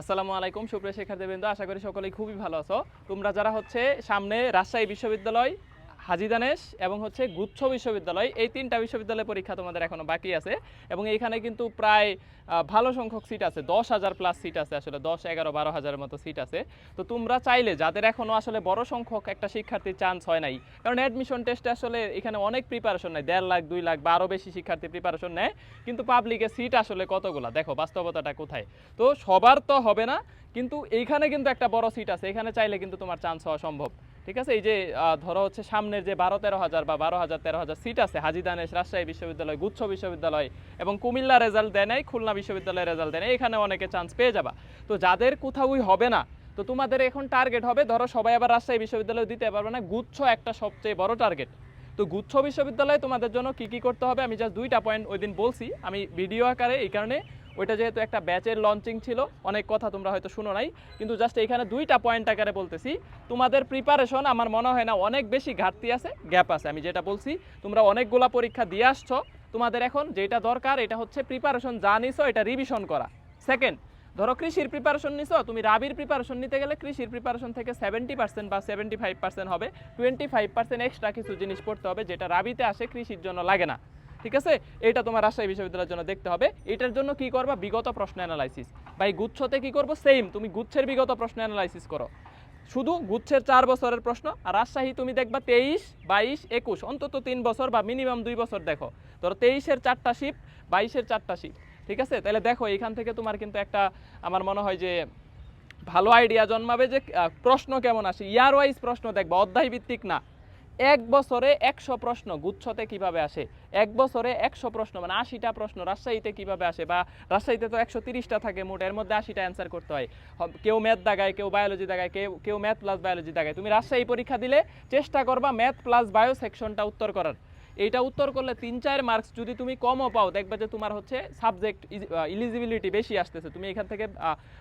আসসালামু আলাইকুম, সুপ্রিয় শিক্ষার্থীবৃন্দ। আশা করি সকলেই খুবই ভালো আছো। তোমরা যারা হচ্ছে সামনে রাজশাহী বিশ্ববিদ্যালয় হাজিদানেশ এবং হচ্ছে গুচ্ছ বিশ্ববিদ্যালয়। এই তিনটা বিশ্ববিদ্যালয় পরীক্ষা তোমাদের এখনও বাকি আছে এবং এইখানে কিন্তু প্রায় ভালো সংখ্যক সিট আছে। দশ হাজার প্লাস সিট আছে আসলে, দশ, এগারো, বারো হাজারের মতো সিট আছে। তো তোমরা চাইলে, যাদের এখনও আসলে বড় সংখ্যক একটা শিক্ষার্থীর চান্স হয় নাই, কারণ অ্যাডমিশন টেস্টে আসলে এখানে অনেক প্রিপারেশন নেয়, দেড় লাখ, দুই লাখ বা আরও বেশি শিক্ষার্থী প্রিপারেশন নেয়, কিন্তু পাবলিকে সিট আসলে কতগুলা? দেখো, বাস্তবতাটা কোথায়? তো সবার তো হবে না, কিন্তু এইখানে কিন্তু একটা বড় সিট আছে। এখানে চাইলে কিন্তু তোমার চান্স হওয়া সম্ভব। ঠিক আছে? এই যে ধরো হচ্ছে সামনের যে বারো তেরো হাজার বা বারো হাজার তেরো হাজার সিট আছে হাজিদানেশ রাজশাহী বিশ্ববিদ্যালয়, গুচ্ছ বিশ্ববিদ্যালয় এবং কুমিল্লা রেজাল্ট দেয় নাই, খুলনা বিশ্ববিদ্যালয়ের রেজাল্ট দেয় নাই, এখানে অনেকে চান্স পেয়ে যাবা। তো যাদের কোথাওই হবে না, তো তোমাদের এখন টার্গেট হবে, ধরো সবাই আবার রাজশাহী বিশ্ববিদ্যালয় দিতে পারবে না, গুচ্ছ একটা সবচেয়ে বড় টার্গেট তো গুচ্ছ বিশ্ববিদ্যালয়ে তোমাদের জন্য কি কি করতে হবে, আমি জাস্ট দুইটা পয়েন্ট ওই দিন বলছি। আমি ভিডিও আকারে এই কারণে ওইটা যেহেতু একটা ব্যাচের লঞ্চিং ছিল, অনেক কথা তোমরা হয়তো শুনো নাই, কিন্তু জাস্ট এখানে দুইটা পয়েন্ট আকারে বলতেছি। তোমাদের প্রিপারেশন আমার মনে হয় না অনেক বেশি ঘাটতি আছে গ্যাপ আছে। আমি যেটা বলছি, তোমরা অনেকগুলা পরীক্ষা দিয়ে আসছো, তোমাদের এখন যেটা দরকার, এটা হচ্ছে প্রিপারেশন যা নিছো, এটা রিভিশন করা। সেকেন্ড ধরো কৃষির প্রিপারেশন নিছো, তুমি রাবির প্রিপারেশন নিতে গেলে কৃষির প্রিপারেশন থেকে সেভেন্টি পার্সেন্ট বা সেভেন্টি ফাইভ পার্সেন্ট হবে। টোয়েন্টি ফাইভ পার্সেন্ট এক্সট্রা কিছু জিনিস পড়তে হবে, যেটা রাবিতে আসে, কৃষির জন্য লাগে না। ঠিক আছে? এটা তোমার রাজশাহী বিশ্ববিদ্যালয়ের জন্য দেখতে হবে। এটার জন্য কি করবা? বিগত প্রশ্ন অ্যানালাইসিস এই গুচ্ছতে কি করব? সেম তুমি গুচ্ছের বিগত প্রশ্ন অ্যানালাইসিস করো। শুধু গুচ্ছের চার বছরের প্রশ্ন, আর রাজশাহী তুমি দেখবা তেইশ, বাইশ, একুশ, অন্তত তিন বছর বা মিনিমাম দুই বছর দেখো। ধরো তেইশের চারটা শিপ বাইশের চারটা শিপ ঠিক আছে? তাহলে দেখো, এখান থেকে তোমার কিন্তু একটা আমার মনে হয় যে ভালো আইডিয়া জন্মাবে যে প্রশ্ন কেমন আসে। ইয়ার ওয়াইজ প্রশ্ন দেখবা অধ্যায় ভিত্তিক না। এক বছরে একশো প্রশ্ন গুচ্ছতে কীভাবে আসে? এক বছরে একশো প্রশ্ন মানে আশিটা প্রশ্ন রাজশাহীতে কীভাবে আসে? বা রাজশাহীতে তো একশো তিরিশটা থাকে মোট, এর মধ্যে আশিটা অ্যান্সার করতে হয়। কেউ ম্যাথ দাগায় কেউ বায়োলজি দাগায় কেউ কেউ ম্যাথ প্লাস বায়োলজি দাগায় তুমি রাজশাহী পরীক্ষা দিলে চেষ্টা করবা ম্যাথ প্লাস বায়ো সেকশনটা উত্তর করার। এইটা উত্তর করলে তিন চার মার্কস যদি তুমি কমও পাও, দেখবে যে তোমার হচ্ছে সাবজেক্ট ইলিজিবিলিটি বেশি আসতেছে। তুমি এখান থেকে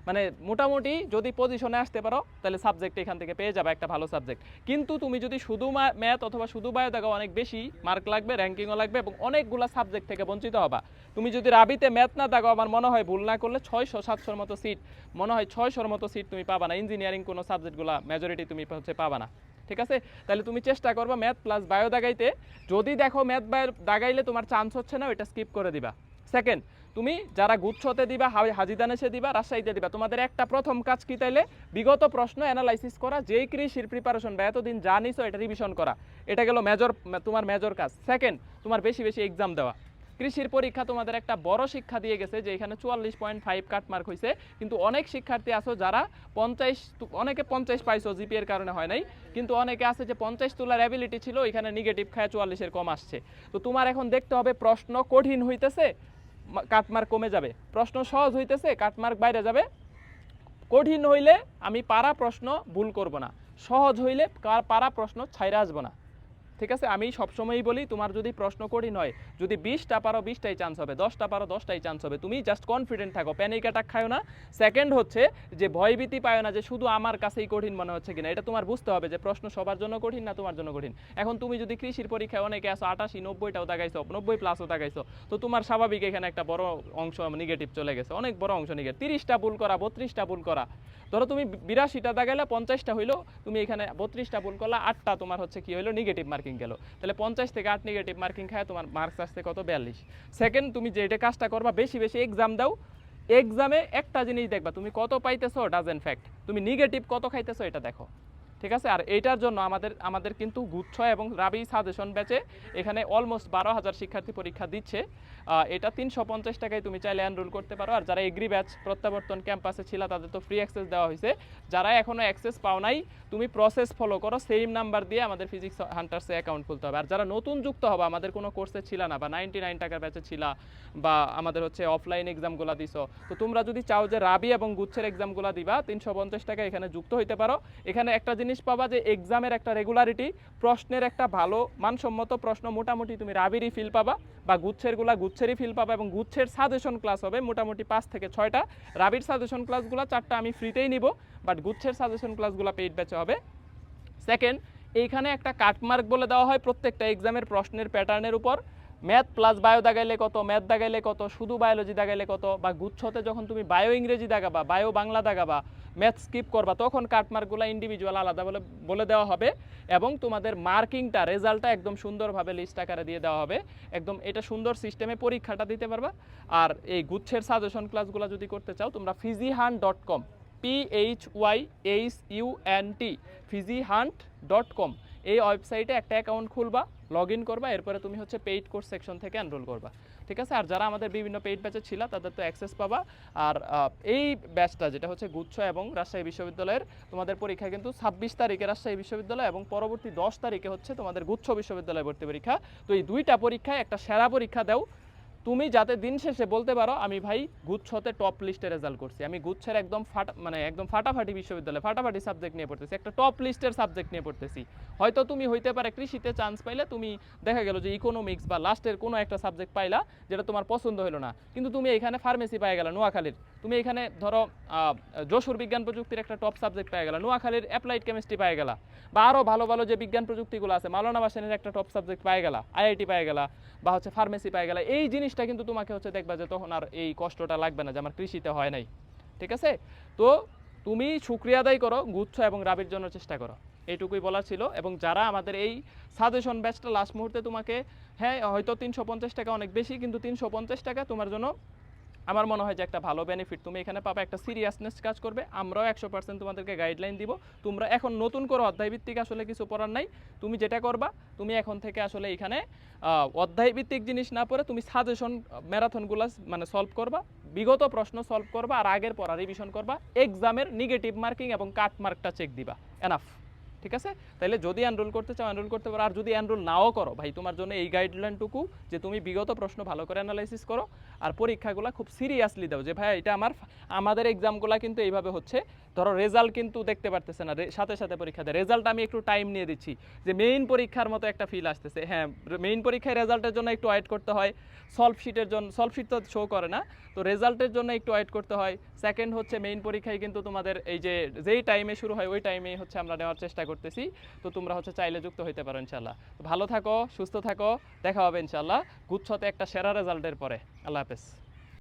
মানে মোটামুটি যদি পজিশনে আসতে পারো, তাহলে সাবজেক্ট এখান থেকে পেয়ে যাবে একটা ভালো সাবজেক্ট কিন্তু তুমি যদি শুধু ম্যাথ অথবা শুধু বায়ো দেখো অনেক বেশি মার্ক লাগবে র্যাঙ্কিংও লাগবে এবং অনেকগুলো সাবজেক্ট থেকে বঞ্চিত হবা। তুমি যদি রাবিতে ম্যাথ না দেখো আমার মনে হয় ভুল না করলে ছয়শো, সাতশোর মতো সিট মনে হয় ছয়শোর মতো সিট তুমি পাবা না। ইঞ্জিনিয়ারিং কোনো সাবজেক্টগুলো মেজরিটি তুমি হচ্ছে পাবা না। ঠিক আছে? তাহলে তুমি চেষ্টা করবা ম্যাথ প্লাস বায়ো দাগাইতে। যদি দেখো ম্যাথ বায়ো দাগাইলে তোমার চান্স হচ্ছে না, ওইটা স্কিপ করে দিবা। সেকেন্ড তুমি যারা গুচ্ছতে দিবা হাজিদানেসে দিবা, রাজশাহীতে দিবা, তোমাদের একটা প্রথম কাজ কি তাইলে? বিগত প্রশ্ন অ্যানালাইসিস করা, যেই কৃষির প্রিপারেশন বা এতদিন জানিছো এটা রিভিশন করা। এটা গেল মেজর তোমার মেজর কাজ। সেকেন্ড তোমার বেশি বেশি এক্সাম দেওয়া। কৃষির পরীক্ষা তোমাদের একটা বড় শিক্ষা দিয়ে গেছে যে এখানে চুয়াল্লিশ পয়েন্ট ফাইভ কাট মার্ক হয়েছে কিন্তু অনেক শিক্ষার্থী আছো যারা পঞ্চাশ অনেকে পঞ্চাশ পাইছো জিপিএর কারণে হয় নাই। কিন্তু অনেকে আছে যে পঞ্চাশ তোলার অ্যাবিলিটি ছিল এখানে নেগেটিভ খায় চুয়াল্লিশের কম আসছে। তো তোমার এখন দেখতে হবে, প্রশ্ন কঠিন হইতেছে কাটমার্ক কমে যাবে। প্রশ্ন সহজ হইতেছে কাটমার্ক বাইরে যাবে। কঠিন হইলে আমি পারা প্রশ্ন ভুল করব না। সহজ হইলে পারা প্রশ্ন ছাইরা আসব না। ঠিক আছে? আমি সবসময়ই বলি, তোমার যদি প্রশ্ন কঠিন হয় যদি বিশটা পারো বিশটাই চান্স হবে, দশটা পারো দশটাই চান্স হবে। তুমি জাস্ট কনফিডেন্ট থাকো প্যানিক অ্যাটাক খাও না। সেকেন্ড হচ্ছে যে ভয়ভীতি পায় না যে শুধু আমার কাছেই কঠিন মনে হচ্ছে কিনা। এটা তোমার বুঝতে হবে যে প্রশ্ন সবার জন্য কঠিন না তোমার জন্য কঠিন? এখন তুমি যদি কৃষির পরীক্ষায় অনেকে আসো আটাশি নব্বইটাও দাগাইছো নব্বই প্লাসও দাগাইছো তো তোমার স্বাভাবিক এখানে একটা বড় অংশ নেগেটিভ চলে গেছে, অনেক বড় অংশ নেগেটিভ তিরিশটা ভুল করা, বত্রিশটা ভুল করা। ধরো তুমি বিরাশিটা দাগাইলে পঞ্চাশটা হইল, তুমি এখানে বত্রিশটা ভুল করলা, আটটা তোমার হচ্ছে কি হইল নেগেটিভ মার্কিং গেল। তাহলে পঞ্চাশ থেকে আট নেগেটিভ মার্কিং খায় তোমার মার্কস আসছে কত? বিয়াল্লিশ। সেকেন্ড তুমি যেটা কাজটা করবা, বেশি বেশি এক্সাম দাও। এক্সামে একটা জিনিস দেখবা, তুমি কত পাইতেছো ডাজেন ফ্যাক্ট তুমি নেগেটিভ কত খাইতেছো, এটা দেখো। ঠিক আছে? আর এইটার জন্য আমাদের আমাদের কিন্তু গুচ্ছ এবং রাবি সাজেশন ব্যাচে এখানে অলমোস্ট বারো হাজার শিক্ষার্থী পরীক্ষা দিচ্ছে। এটা তিনশো পঞ্চাশ টাকায় তুমি চাইলে এনরোল করতে পারো। আর যারা এগ্রি ব্যাচ প্রত্যাবর্তন ক্যাম্পাসে ছিল, তাদের তো ফ্রি অ্যাক্সেস দেওয়া হয়েছে। যারা এখনও অ্যাক্সেস পাও নাই, তুমি প্রসেস ফলো করো। সেম নাম্বার দিয়ে আমাদের ফিজিক্স হান্টার্সে অ্যাকাউন্ট খুলতে হবে। আর যারা নতুন যুক্ত হবে, আমাদের কোনো কোর্সে ছিল না, বা নাইনটি নাইন টাকার ব্যাচে ছিল, বা আমাদের হচ্ছে অফলাইন এক্সামগুলো দিছো, তো তোমরা যদি চাও যে রাবি এবং গুচ্ছের এক্সামগুলো দিবা, তিনশো পঞ্চাশ টাকা এখানে যুক্ত হইতে পারো। এখানে একটা জিনিস পাবা যে এক্সামের একটা রেগুলারিটি প্রশ্নের একটা ভালো মানসম্মত প্রশ্ন মোটামুটি তুমি রাবিরই ফিল পাবা বা গুচ্ছেরগুলা গুচ্ছেরই ফিল পাবা এবং গুচ্ছের সাজেশন ক্লাস হবে মোটামুটি পাঁচ থেকে ছয়টা। রাবির সাজেশন ক্লাসগুলো চারটা আমি ফ্রিতেই নিব বাট গুচ্ছের সাজেশন ক্লাসগুলো পেইড ব্যাচে হবে। সেকেন্ড এইখানে একটা কাটমার্ক বলে দেওয়া হয় প্রত্যেকটা এক্সামের প্রশ্নের প্যাটার্নের উপর। ম্যাথ প্লাস বায়ো দাগাইলে কত, ম্যাথ দাগাইলে কত, শুধু বায়োলজি দাগাইলে কত, বা গুচ্ছতে যখন তুমি বায়ো ইংরেজি দাগাবা বায়ো বাংলা দাগাবা ম্যাথ স্কিপ করবা, তখন কাটমার্কগুলো ইন্ডিভিজুয়াল আলাদা বলে বলে দেওয়া হবে এবং তোমাদের মার্কিংটা, রেজাল্টটা একদম সুন্দরভাবে লিস্ট আকারে দিয়ে দেওয়া হবে। একদম এটা সুন্দর সিস্টেমে পরীক্ষাটা দিতে পারবা। আর এই গুচ্ছের সাজেশন ক্লাসগুলো যদি করতে চাও, তোমরা Physihunt dot com P H Y H U N T Physihunt dot com এই ওয়েবসাইটে একটা অ্যাকাউন্ট খুলবা লগ ইন করবা, এরপরে তুমি হচ্ছে পেইড কোর্স সেকশন থেকে এনরোল করবা। ঠিক আছে? আর যারা আমাদের বিভিন্ন পেইড ব্যাচে ছিল, তাদের তো অ্যাক্সেস পাবা। আর এই ব্যাচটা যেটা হচ্ছে গুচ্ছ এবং রাজশাহী বিশ্ববিদ্যালয়ের, তোমাদের পরীক্ষা কিন্তু ছাব্বিশ তারিখে রাজশাহী বিশ্ববিদ্যালয় এবং পরবর্তী দশ তারিখে হচ্ছে তোমাদের গুচ্ছ বিশ্ববিদ্যালয় ভর্তি পরীক্ষা। তো এই দুইটা পরীক্ষায় একটা সেরা পরীক্ষা দাও। তুমি যাতে দিন শেষে বলতে পারো, আমি ভাই গুচ্ছতে টপ লিস্টে রেজাল্ট করছি। আমি গুচ্ছের একদম ফাটা মানে একদম ফাটাফাটি বিশ্ববিদ্যালয় ফাটাফাটি সাবজেক্ট নিয়ে পড়তেছি, একটা টপ লিস্টের সাবজেক্ট নিয়ে পড়তেছি। হয়তো তুমি হইতে পারে কৃষিতে চান্স পাইলে তুমি দেখা গেল যে ইকোনমিক্স বা লাস্টের কোনো একটা সাবজেক্ট পাইলা যেটা তোমার পছন্দ হলো না। কিন্তু তুমি এখানে ফার্মেসি পাই গেলা, নোয়াখালীর। তুমি এখানে ধরো যশোর বিজ্ঞান প্রযুক্তির একটা টপ সাবজেক্ট পাই গেলা, নোয়াখালীর অ্যাপ্লাইড কেমিস্ট্রি পাই গেলা। বা আরও ভালো ভালো যে বিজ্ঞান প্রযুক্তিগুলো আছে মালানা বাসেনের একটা টপ সাবজেক্ট পাই গেলা আইআইটি পাই গেলা, বা হচ্ছে ফার্মেসি পাই গেলা। এই জিনিসটা কিন্তু তোমাকে হচ্ছে দেখবা যে তখন আর এই কষ্টটা লাগবে না যে আমার কৃষিতে হয় নাই। ঠিক আছে? তো তুমি শুক্রিয়া আদায় করো, গুচ্ছ এবং রাবির জন্য চেষ্টা করো। এইটুকুই বলা ছিল এবং যারা আমাদের এই সাজেশন ব্যাচটা লাস্ট মুহূর্তে তোমাকে হ্যাঁ হয়তো তিনশো পঞ্চাশ টাকা অনেক বেশি, কিন্তু তিনশো পঞ্চাশ টাকা তোমার জন্য আমার মনে হয় যে একটা ভালো বেনিফিট তুমি এখানে পাবে একটা সিরিয়াসনেস কাজ করবে, আমরাও একশো পার্সেন্ট তোমাদেরকে গাইডলাইন দিব। তোমরা এখন নতুন করে অধ্যায়ভিত্তিক আসলে কিছু পড়ার নাই। তুমি যেটা করবা, তুমি এখন থেকে আসলে এখানে অধ্যায়ভিত্তিক জিনিস না পড়ে তুমি সাজেশন ম্যারাথনগুলো মানে সলভ করবা, বিগত প্রশ্ন সলভ করবা, আর আগের পড়া রিভিশন করবা এক্সামের নেগেটিভ মার্কিং এবং কাট মার্কটা চেক দিবা। এনাফ ঠিক আছে? তাহলে যদি এনরোল করতে চাও এনরোল করতে পারো। আর যদি এনরোল নাও করো, ভাই, তোমার জন্য এই গাইডলাইনটুকু যে তুমি বিগত প্রশ্ন ভালো করে অ্যানালাইসিস করো আর পরীক্ষাগুলো খুব সিরিয়াসলি দাও যে, ভাই, এটা আমার আমাদের এক্সামগুলো কিন্তু এইভাবে হচ্ছে। ধরো রেজাল্ট কিন্তু দেখতে পারতেছে না। সাথে সাথে পরীক্ষা দেয়। রেজাল্ট আমি একটু টাইম নিয়ে দিচ্ছি। যে মেইন পরীক্ষার মতো একটা ফিল আসতেছে। হ্যাঁ মেইন পরীক্ষায় রেজাল্টের জন্য একটু ওয়েট করতে হয়। সলভ শিটের জন্য সলভ শিট তো শো করে না। তো রেজাল্টের জন্য একটু ওয়েট করতে হয়। সেকেন্ড হচ্ছে মেইন পরীক্ষায় কিন্তু তোমাদের এই যে, যেই টাইমে শুরু হয়, ওই টাইমেই হচ্ছে আমরা নেওয়ার চেষ্টা করতেছি। তো তোমরা হচ্ছে চাইলে যুক্ত হইতে পারো ইনশাল্লাহ ভালো থাকো, সুস্থ থাকো, দেখা হবে ইনশাল্লাহ গুচ্ছতে একটা সেরা রেজাল্টের পরে। আল্লাহ হাফেজ।